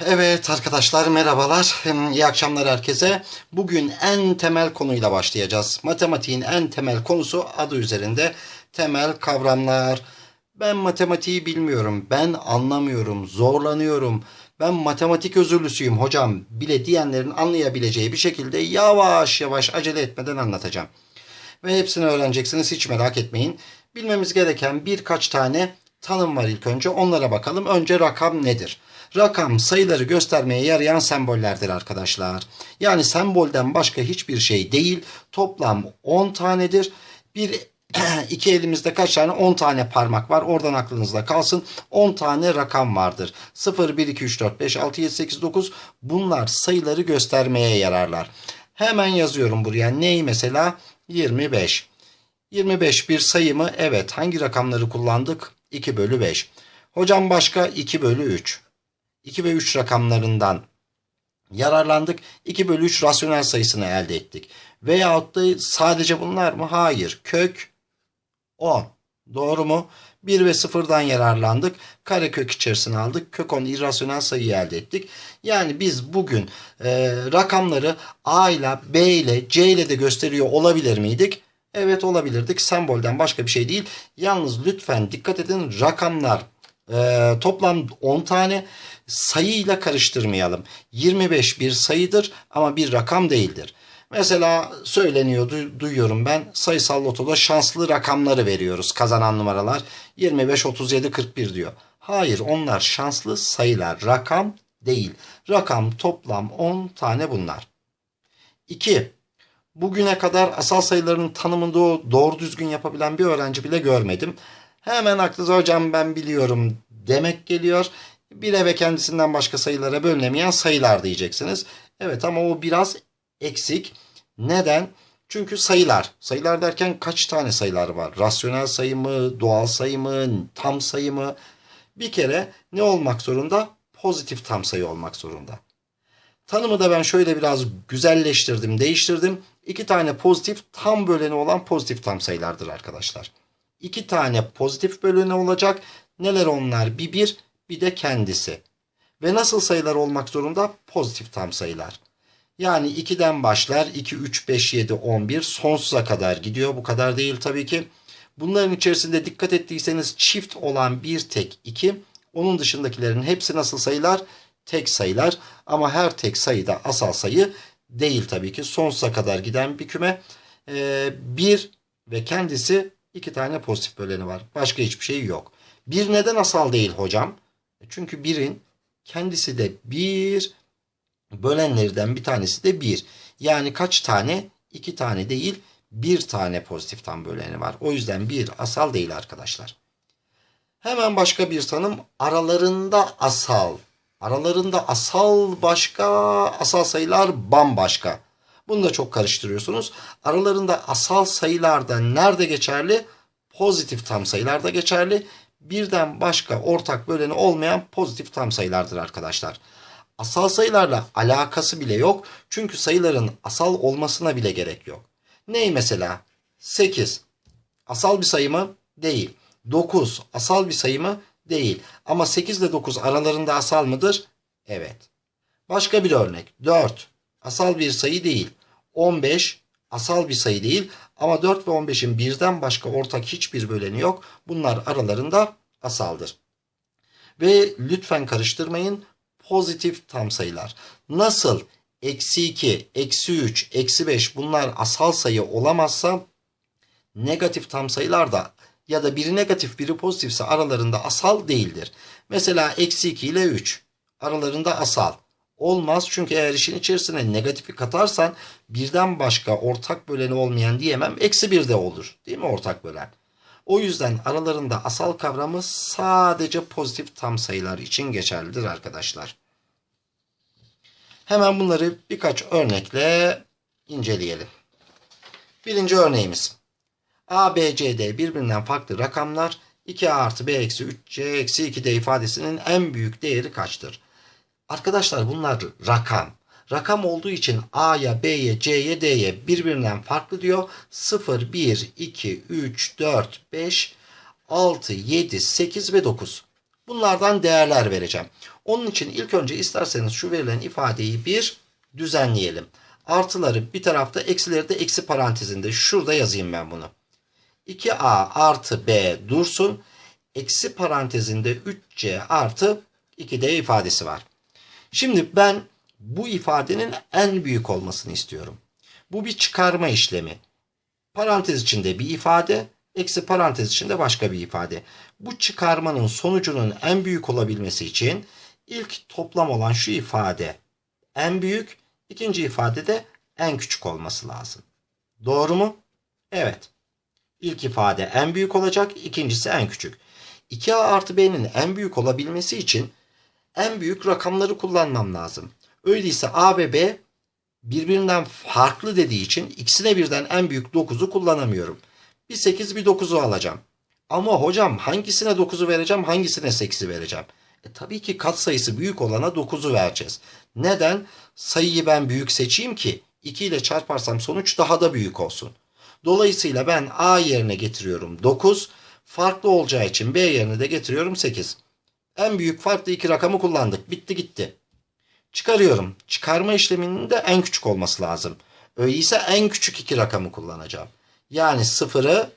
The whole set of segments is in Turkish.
Evet arkadaşlar merhabalar. İyi akşamlar herkese. Bugün en temel konuyla başlayacağız. Matematiğin en temel konusu adı üzerinde temel kavramlar. Ben matematiği bilmiyorum. Ben anlamıyorum. Zorlanıyorum. Ben matematik özürlüsüyüm hocam bile diyenlerin anlayabileceği bir şekilde yavaş yavaş acele etmeden anlatacağım. Ve hepsini öğreneceksiniz hiç merak etmeyin. Bilmemiz gereken birkaç tane tanım var ilk önce. Onlara bakalım. Önce rakam nedir? Rakam sayıları göstermeye yarayan sembollerdir arkadaşlar. Yani sembolden başka hiçbir şey değil. Toplam 10 tanedir. Bir iki elimizde kaç tane? 10 tane parmak var. Oradan aklınızda kalsın. 10 tane rakam vardır. 0, 1, 2, 3, 4, 5, 6, 7, 8, 9. Bunlar sayıları göstermeye yararlar. Hemen yazıyorum buraya. Ney mesela? 25. 25 bir sayı mı? Evet. Hangi rakamları kullandık? 2 bölü 5. Hocam başka 2 bölü 3. 2 ve 3 rakamlarından yararlandık. 2 bölü 3 rasyonel sayısını elde ettik. Veyahut da sadece bunlar mı? Hayır. Kök 10. Doğru mu? 1 ve 0'dan yararlandık. Karekök içerisine aldık. Kök 10 irrasyonel sayıyı elde ettik. Yani biz bugün e, rakamları A ile B ile C ile de gösteriyor olabilir miydik? Evet olabilirdik. Sembolden başka bir şey değil. Yalnız lütfen dikkat edin rakamlar e, toplam 10 tane sayıyla karıştırmayalım. 25 bir sayıdır ama bir rakam değildir. Mesela söyleniyor, du- duyuyorum ben sayısal lotoda şanslı rakamları veriyoruz kazanan numaralar. 25, 37, 41 diyor. Hayır onlar şanslı sayılar, rakam değil. Rakam toplam 10 tane bunlar. 2. Bugüne kadar asal sayıların tanımını do- doğru düzgün yapabilen bir öğrenci bile görmedim. Hemen aklınıza hocam ben biliyorum demek geliyor. Bire ve kendisinden başka sayılara bölünemeyen sayılar diyeceksiniz. Evet ama o biraz eksik. Neden? Çünkü sayılar. Sayılar derken kaç tane sayılar var? Rasyonel sayı mı, doğal sayı mı, tam sayı mı? Bir kere ne olmak zorunda? Pozitif tam sayı olmak zorunda. Tanımı da ben şöyle biraz güzelleştirdim, değiştirdim. İki tane pozitif tam böleni olan pozitif tam sayılardır arkadaşlar. İki tane pozitif böleni olacak. Neler onlar? Bir bir, bir de kendisi. Ve nasıl sayılar olmak zorunda? Pozitif tam sayılar. Yani 2'den başlar. 2, 3, 5, 7, 11 sonsuza kadar gidiyor. Bu kadar değil tabii ki. Bunların içerisinde dikkat ettiyseniz çift olan bir tek 2. Onun dışındakilerin hepsi nasıl sayılar? Tek sayılar. Ama her tek sayı da asal sayı değil tabii ki. Sonsuza kadar giden bir küme. Ee, bir ve kendisi iki tane pozitif böleni var. Başka hiçbir şey yok. Bir neden asal değil hocam? Çünkü birin kendisi de bir bölenlerden bir tanesi de 1. Yani kaç tane? 2 tane değil bir tane pozitif tam böleni var. O yüzden bir asal değil arkadaşlar. Hemen başka bir tanım aralarında asal. Aralarında asal başka, asal sayılar bambaşka. Bunu da çok karıştırıyorsunuz. Aralarında asal sayılarda nerede geçerli? Pozitif tam sayılarda geçerli. Birden başka ortak böleni olmayan pozitif tam sayılardır arkadaşlar. Asal sayılarla alakası bile yok. Çünkü sayıların asal olmasına bile gerek yok. Ney mesela? 8. Asal bir sayı mı? Değil. 9. Asal bir sayı mı? Değil. Ama 8 ile 9 aralarında asal mıdır? Evet. Başka bir örnek. 4. Asal bir sayı değil. 15. Asal bir sayı değil. Ama 4 ve 15'in birden başka ortak hiçbir böleni yok. Bunlar aralarında asaldır. Ve lütfen karıştırmayın pozitif tam sayılar. Nasıl eksi 2, eksi 3, eksi 5 bunlar asal sayı olamazsa negatif tam sayılar da ya da biri negatif biri pozitifse aralarında asal değildir. Mesela eksi 2 ile 3 aralarında asal. Olmaz çünkü eğer işin içerisine negatifi katarsan birden başka ortak böleni olmayan diyemem. Eksi 1 de olur değil mi ortak bölen? O yüzden aralarında asal kavramı sadece pozitif tam sayılar için geçerlidir arkadaşlar. Hemen bunları birkaç örnekle inceleyelim. Birinci örneğimiz. A, B, C, D birbirinden farklı rakamlar 2A artı B eksi 3C eksi 2D ifadesinin en büyük değeri kaçtır? Arkadaşlar bunlar rakam. Rakam olduğu için A'ya, B'ye, C'ye, D'ye birbirinden farklı diyor. 0, 1, 2, 3, 4, 5, 6, 7, 8 ve 9. Bunlardan değerler vereceğim. Onun için ilk önce isterseniz şu verilen ifadeyi bir düzenleyelim. Artıları bir tarafta eksileri de eksi parantezinde. Şurada yazayım ben bunu. 2a artı b dursun. Eksi parantezinde 3c artı 2d ifadesi var. Şimdi ben bu ifadenin en büyük olmasını istiyorum. Bu bir çıkarma işlemi. Parantez içinde bir ifade, eksi parantez içinde başka bir ifade. Bu çıkarmanın sonucunun en büyük olabilmesi için ilk toplam olan şu ifade en büyük, ikinci ifade de en küçük olması lazım. Doğru mu? Evet. İlk ifade en büyük olacak, ikincisi en küçük. 2a artı b'nin en büyük olabilmesi için en büyük rakamları kullanmam lazım. Öyleyse a ve b birbirinden farklı dediği için ikisine birden en büyük 9'u kullanamıyorum. Bir 8 bir 9'u alacağım. Ama hocam hangisine 9'u vereceğim hangisine 8'i vereceğim? E, tabii ki kat sayısı büyük olana 9'u vereceğiz. Neden? Sayıyı ben büyük seçeyim ki 2 ile çarparsam sonuç daha da büyük olsun. Dolayısıyla ben A yerine getiriyorum 9. Farklı olacağı için B yerine de getiriyorum 8. En büyük farklı iki rakamı kullandık. Bitti gitti. Çıkarıyorum. Çıkarma işleminin de en küçük olması lazım. Öyleyse en küçük iki rakamı kullanacağım. Yani 0'ı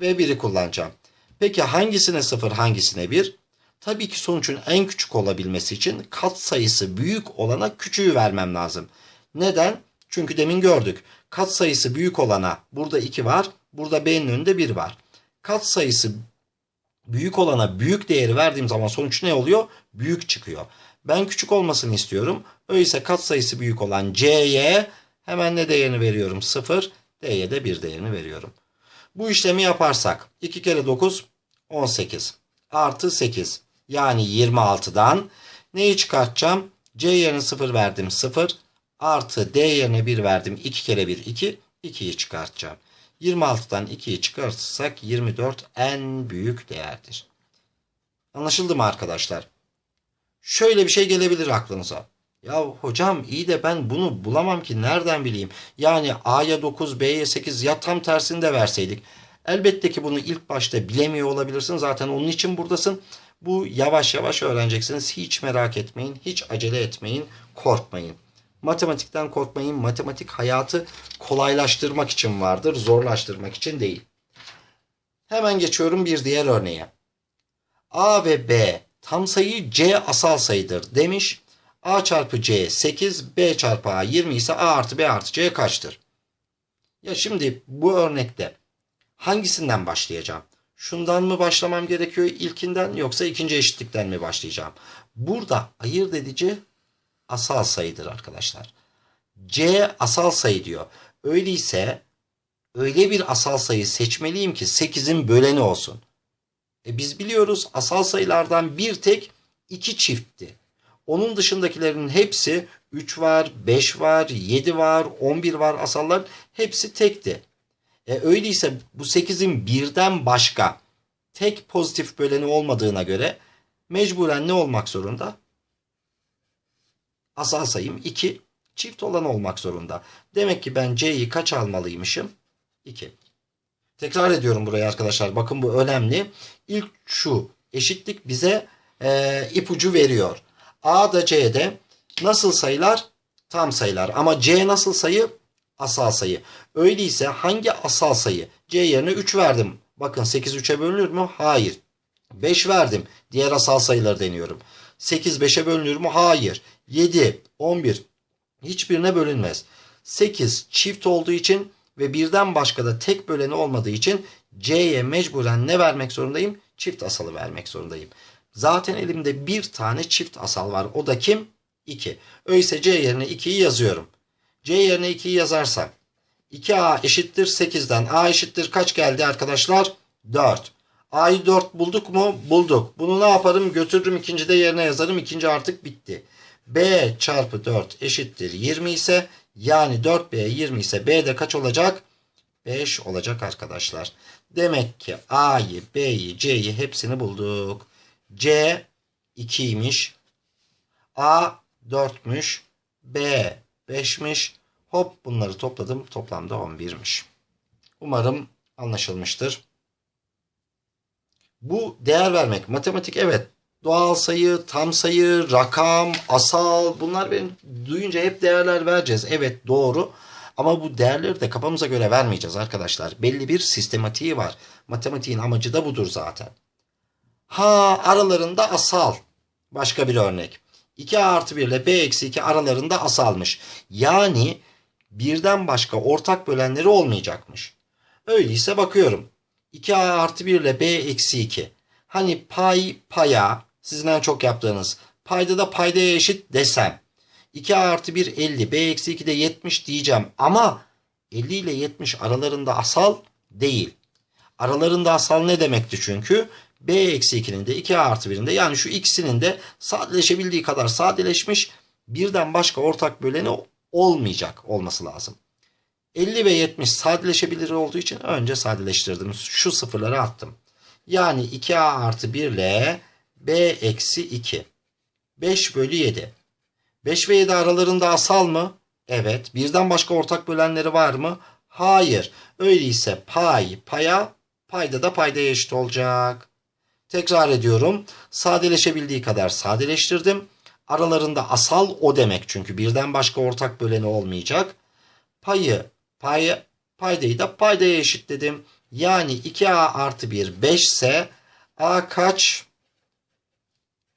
ve 1'i kullanacağım. Peki hangisine 0 hangisine 1? Tabii ki sonucun en küçük olabilmesi için kat sayısı büyük olana küçüğü vermem lazım. Neden? Çünkü demin gördük. Kat sayısı büyük olana burada 2 var. Burada b'nin önünde 1 var. Kat sayısı büyük olana büyük değeri verdiğim zaman sonuç ne oluyor? Büyük çıkıyor. Ben küçük olmasını istiyorum. Öyleyse kat sayısı büyük olan c'ye hemen ne değerini veriyorum? 0. D'ye de 1 değerini veriyorum. Bu işlemi yaparsak 2 kere 9 18 artı 8 yani 26'dan neyi çıkartacağım? C yerine 0 verdim 0 artı D yerine 1 verdim 2 kere 1 2 2'yi çıkartacağım. 26'dan 2'yi çıkartırsak 24 en büyük değerdir. Anlaşıldı mı arkadaşlar? Şöyle bir şey gelebilir aklınıza. Ya hocam iyi de ben bunu bulamam ki nereden bileyim? Yani A'ya 9, B'ye 8 ya tam tersini de verseydik. Elbette ki bunu ilk başta bilemiyor olabilirsin. Zaten onun için buradasın. Bu yavaş yavaş öğreneceksiniz. Hiç merak etmeyin. Hiç acele etmeyin. Korkmayın. Matematikten korkmayın. Matematik hayatı kolaylaştırmak için vardır. Zorlaştırmak için değil. Hemen geçiyorum bir diğer örneğe. A ve B tam sayı C asal sayıdır demiş. A çarpı C 8, B çarpı A 20 ise A artı B artı C kaçtır? Ya şimdi bu örnekte hangisinden başlayacağım? Şundan mı başlamam gerekiyor ilkinden yoksa ikinci eşitlikten mi başlayacağım? Burada ayırt edici asal sayıdır arkadaşlar. C asal sayı diyor. Öyleyse öyle bir asal sayı seçmeliyim ki 8'in böleni olsun. E biz biliyoruz asal sayılardan bir tek iki çiftti. Onun dışındakilerin hepsi 3 var, 5 var, 7 var, 11 var asallar hepsi tekti. E öyleyse bu 8'in birden başka tek pozitif böleni olmadığına göre mecburen ne olmak zorunda? Asal sayım 2 çift olan olmak zorunda. Demek ki ben C'yi kaç almalıymışım? 2. Tekrar ediyorum burayı arkadaşlar. Bakın bu önemli. İlk şu eşitlik bize e, ipucu veriyor. A da C de nasıl sayılar? Tam sayılar. Ama C nasıl sayı? Asal sayı. Öyleyse hangi asal sayı? C yerine 3 verdim. Bakın 8 3'e bölünür mü? Hayır. 5 verdim. Diğer asal sayıları deniyorum. 8 5'e bölünür mü? Hayır. 7, 11 hiçbirine bölünmez. 8 çift olduğu için ve birden başka da tek böleni olmadığı için C'ye mecburen ne vermek zorundayım? Çift asalı vermek zorundayım. Zaten elimde bir tane çift asal var. O da kim? 2. Öyleyse C yerine 2'yi yazıyorum. C yerine 2'yi yazarsam 2A eşittir 8'den. A eşittir kaç geldi arkadaşlar? 4. A'yı 4 bulduk mu? Bulduk. Bunu ne yaparım? Götürürüm ikinci de yerine yazarım. İkinci artık bitti. B çarpı 4 eşittir 20 ise yani 4B 20 ise B de kaç olacak? 5 olacak arkadaşlar. Demek ki A'yı, B'yi, C'yi hepsini bulduk. C 2'ymiş. A 4'müş. B 5'miş. Hop bunları topladım. Toplamda 11'miş. Umarım anlaşılmıştır. Bu değer vermek matematik evet doğal sayı, tam sayı, rakam, asal bunlar benim duyunca hep değerler vereceğiz. Evet doğru. Ama bu değerleri de kafamıza göre vermeyeceğiz arkadaşlar. Belli bir sistematiği var. Matematiğin amacı da budur zaten. Ha aralarında asal. Başka bir örnek. 2a artı 1 ile b eksi 2 aralarında asalmış. Yani birden başka ortak bölenleri olmayacakmış. Öyleyse bakıyorum. 2a artı 1 ile b eksi 2. Hani pay paya sizin en çok yaptığınız payda da paydaya eşit desem. 2a artı 1 50 b eksi 2 de 70 diyeceğim ama 50 ile 70 aralarında asal değil. Aralarında asal ne demekti çünkü? b eksi 2'nin de 2a artı 1'in de yani şu ikisinin de sadeleşebildiği kadar sadeleşmiş birden başka ortak böleni olmayacak olması lazım. 50 ve 70 sadeleşebilir olduğu için önce sadeleştirdim. Şu sıfırları attım. Yani 2a artı 1 ile b eksi 2. 5 bölü 7. 5 ve 7 aralarında asal mı? Evet. Birden başka ortak bölenleri var mı? Hayır. Öyleyse pay paya payda da paydaya eşit olacak. Tekrar ediyorum. Sadeleşebildiği kadar sadeleştirdim. Aralarında asal o demek çünkü birden başka ortak böleni olmayacak. Payı payı paydayı da paydaya eşitledim. Yani 2a artı 1 5 ise a kaç?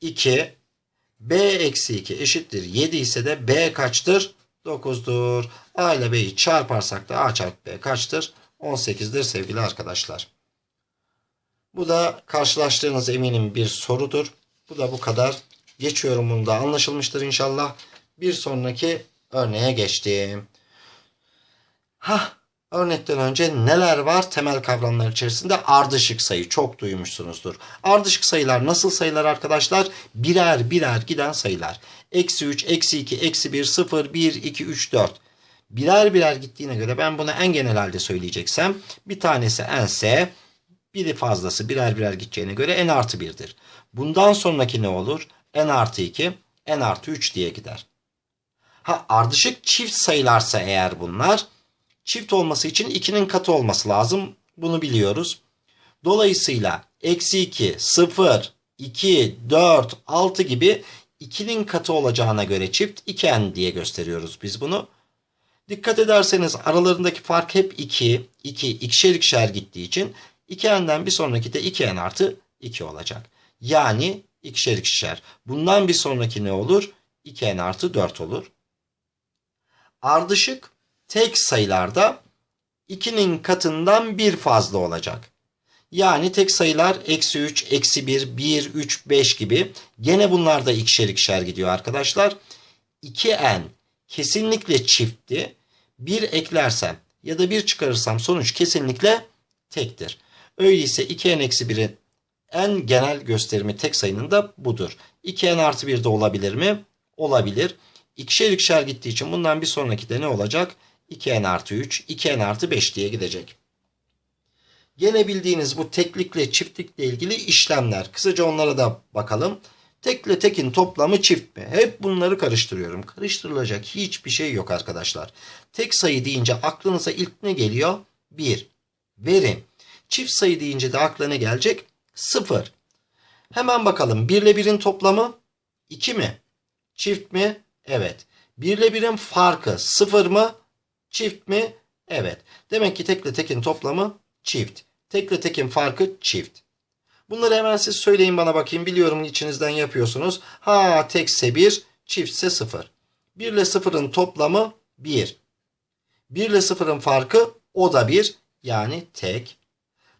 2 b eksi 2 eşittir 7 ise de b kaçtır? 9'dur. A ile B'yi çarparsak da A çarpı B kaçtır? 18'dir sevgili arkadaşlar. Bu da karşılaştığınız eminim bir sorudur. Bu da bu kadar. Geçiyorum bunu da anlaşılmıştır inşallah. Bir sonraki örneğe geçtim. Ha, örnekten önce neler var temel kavramlar içerisinde? Ardışık sayı çok duymuşsunuzdur. Ardışık sayılar nasıl sayılar arkadaşlar? Birer birer giden sayılar. Eksi 3, eksi 2, eksi 1, 0, 1, 2, 3, 4. Birer birer gittiğine göre ben bunu en genel halde söyleyeceksem bir tanesi ense biri fazlası birer birer gideceğine göre n artı 1'dir. Bundan sonraki ne olur? n artı 2, n artı 3 diye gider. Ha ardışık çift sayılarsa eğer bunlar çift olması için 2'nin katı olması lazım. Bunu biliyoruz. Dolayısıyla eksi 2, 0, 2, 4, 6 gibi 2'nin katı olacağına göre çift 2n diye gösteriyoruz biz bunu. Dikkat ederseniz aralarındaki fark hep 2, 2, ikişer ikişer gittiği için 2n'den bir sonraki de 2n artı 2 olacak. Yani ikişer ikişer. Bundan bir sonraki ne olur? 2n artı 4 olur. Ardışık tek sayılarda 2'nin katından bir fazla olacak. Yani tek sayılar eksi 3, eksi 1, 1, 3, 5 gibi. Gene bunlar da ikişer ikişer gidiyor arkadaşlar. 2n kesinlikle çiftti. 1 eklersem ya da 1 çıkarırsam sonuç kesinlikle tektir. Öyleyse 2n eksi 1'in en genel gösterimi tek sayının da budur. 2n artı 1 de olabilir mi? Olabilir. İkişer ikişer gittiği için bundan bir sonraki de ne olacak? 2n artı 3, 2n artı 5 diye gidecek. Gene bildiğiniz bu teklikle çiftlikle ilgili işlemler. Kısaca onlara da bakalım. Tekle tekin toplamı çift mi? Hep bunları karıştırıyorum. Karıştırılacak hiçbir şey yok arkadaşlar. Tek sayı deyince aklınıza ilk ne geliyor? 1. Verim. Çift sayı deyince de akla ne gelecek? 0. Hemen bakalım. 1 ile 1'in toplamı 2 mi? Çift mi? Evet. 1 ile 1'in farkı 0 mı? Çift mi? Evet. Demek ki tekle tekin toplamı çift. Tekle tekin farkı çift. Bunları hemen siz söyleyin bana bakayım. Biliyorum içinizden yapıyorsunuz. Ha tekse 1, çiftse 0. 1 ile 0'ın toplamı 1. 1 ile 0'ın farkı o da 1. Yani tek.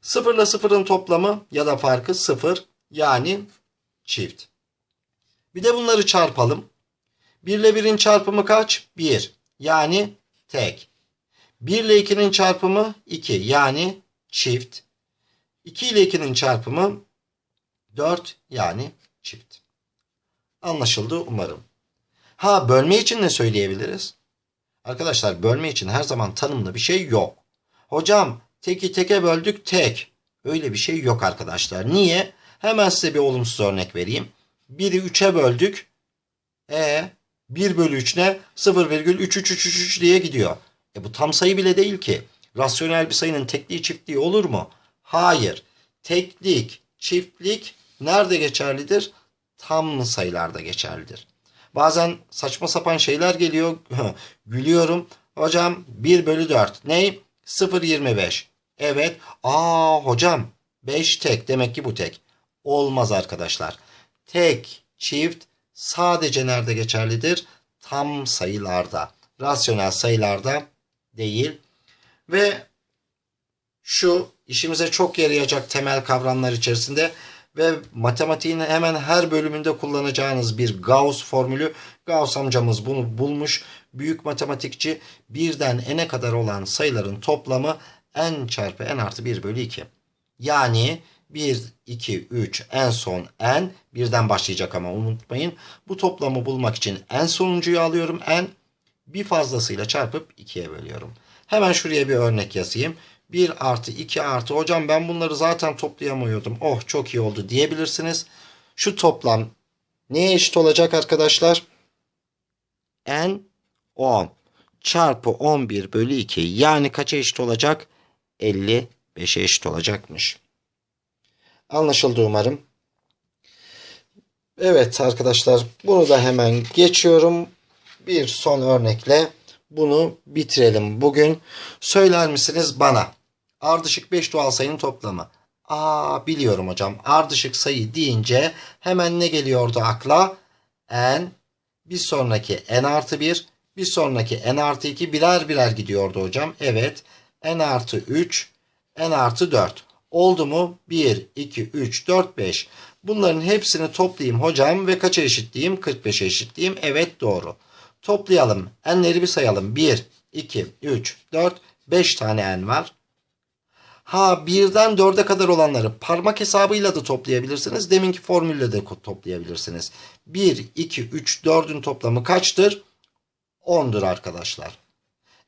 0 ile 0'ın toplamı ya da farkı 0. Yani çift. Bir de bunları çarpalım. 1 ile 1'in çarpımı kaç? 1. Yani tek. 1 ile 2'nin çarpımı 2. Yani çift. 2 ile 2'nin çarpımı 4 yani çift. Anlaşıldı umarım. Ha bölme için ne söyleyebiliriz? Arkadaşlar bölme için her zaman tanımlı bir şey yok. Hocam teki teke böldük tek. Öyle bir şey yok arkadaşlar. Niye? Hemen size bir olumsuz örnek vereyim. 1'i 3'e böldük. E 1 bölü 3 ne? 0,3333 diye gidiyor. E bu tam sayı bile değil ki. Rasyonel bir sayının tekliği çiftliği olur mu? Hayır. Teklik, çiftlik nerede geçerlidir? tam sayılarda geçerlidir. Bazen saçma sapan şeyler geliyor. Gülüyorum. Hocam 1 bölü 4. Ney? 0.25. Evet. Aa hocam 5 tek. Demek ki bu tek. Olmaz arkadaşlar. Tek, çift sadece nerede geçerlidir? Tam sayılarda. Rasyonel sayılarda değil. Ve şu işimize çok yarayacak temel kavramlar içerisinde ve matematiğin hemen her bölümünde kullanacağınız bir Gauss formülü. Gauss amcamız bunu bulmuş. Büyük matematikçi birden n'e kadar olan sayıların toplamı n çarpı n artı 1 bölü 2. Yani 1, 2, 3, en son n birden başlayacak ama unutmayın. Bu toplamı bulmak için en sonuncuyu alıyorum n bir fazlasıyla çarpıp 2'ye bölüyorum. Hemen şuraya bir örnek yazayım. 1 artı 2 artı hocam ben bunları zaten toplayamıyordum. Oh çok iyi oldu diyebilirsiniz. Şu toplam neye eşit olacak arkadaşlar? n 10 çarpı 11 bölü 2 yani kaça eşit olacak? 55'e eşit olacakmış. Anlaşıldı umarım. Evet arkadaşlar bunu da hemen geçiyorum. Bir son örnekle bunu bitirelim bugün. Söyler misiniz bana? Ardışık 5 doğal sayının toplamı. Aa biliyorum hocam. Ardışık sayı deyince hemen ne geliyordu akla? n bir sonraki n artı 1 bir sonraki n artı 2 birer birer gidiyordu hocam. Evet n artı 3 n artı 4. Oldu mu? 1, 2, 3, 4, 5. Bunların hepsini toplayayım hocam ve kaça eşitleyeyim? 45'e eşitleyeyim. Evet doğru. Toplayalım. N'leri bir sayalım. 1, 2, 3, 4, 5 tane n var. Ha birden 4'e kadar olanları parmak hesabıyla da toplayabilirsiniz. Deminki formülle de toplayabilirsiniz. 1, 2, 3, 4'ün toplamı kaçtır? 10'dur arkadaşlar.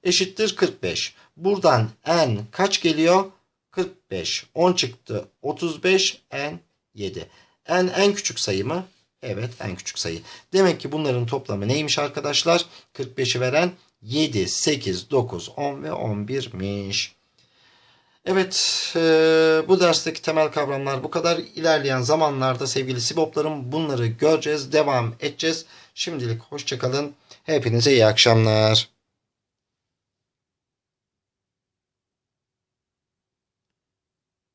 Eşittir 45. Buradan n kaç geliyor? 45. 10 çıktı. 35 n 7. n en küçük sayı mı? Evet en küçük sayı. Demek ki bunların toplamı neymiş arkadaşlar? 45'i veren 7, 8, 9, 10 ve 11'miş. Evet e, bu dersteki temel kavramlar bu kadar. İlerleyen zamanlarda sevgili Siboplarım bunları göreceğiz, devam edeceğiz. Şimdilik hoşçakalın. Hepinize iyi akşamlar.